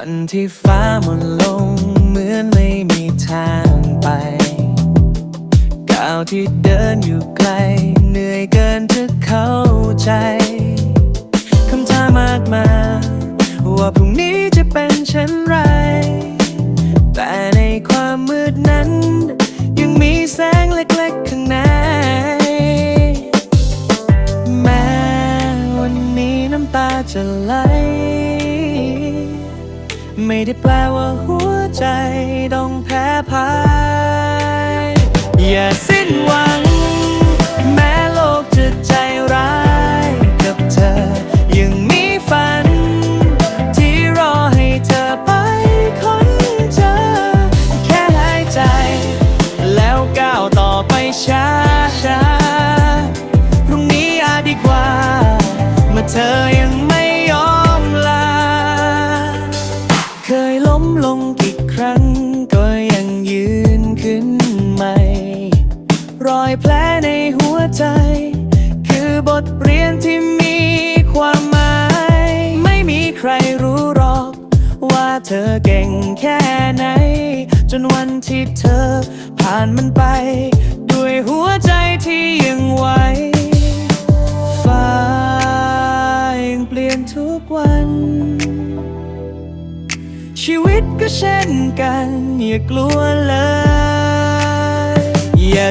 ันที่ฟ้าหมนลง เหมือนไม่มีทางไป ก้าวที่เดินอยู่ไกล เหนื่อยเกินจะเข้าใจ คำถามมากมายว่าพรุ่งนี้จะเป็นเช่นไร แต่ในความมืดนั้น ยังมีแสงเล็กๆข้างใน แม้วันนี้น้ำตาจะไหล ไม่ได้แปลว่าหัวใจต้องแพ้พ่ายอย่าสิ้นหวัง แม้โลกจะใจร้ายกับเธอ ยังมีฝัน ที่รอให้เธอไปค้นเจอ แค่หายใจ แล้วก้าวต่อไปช้าช้าพรุ่งนี้อาจดีกว่าเมื่อเธอ ครั้งก็ยังยืนขึ้นใหม่ รอยแผลในหัวใจ คือบทเรียนที่มีความหมาย ไม่มีใครรู้หรอก ว่าเธอเก่งแค่ไหน จนวันที่เธอผ่านมันไป ด้วยหัวใจที่ยังไหว ชีวิตก็เช่นกัน อย่ากลัวเลย อย่า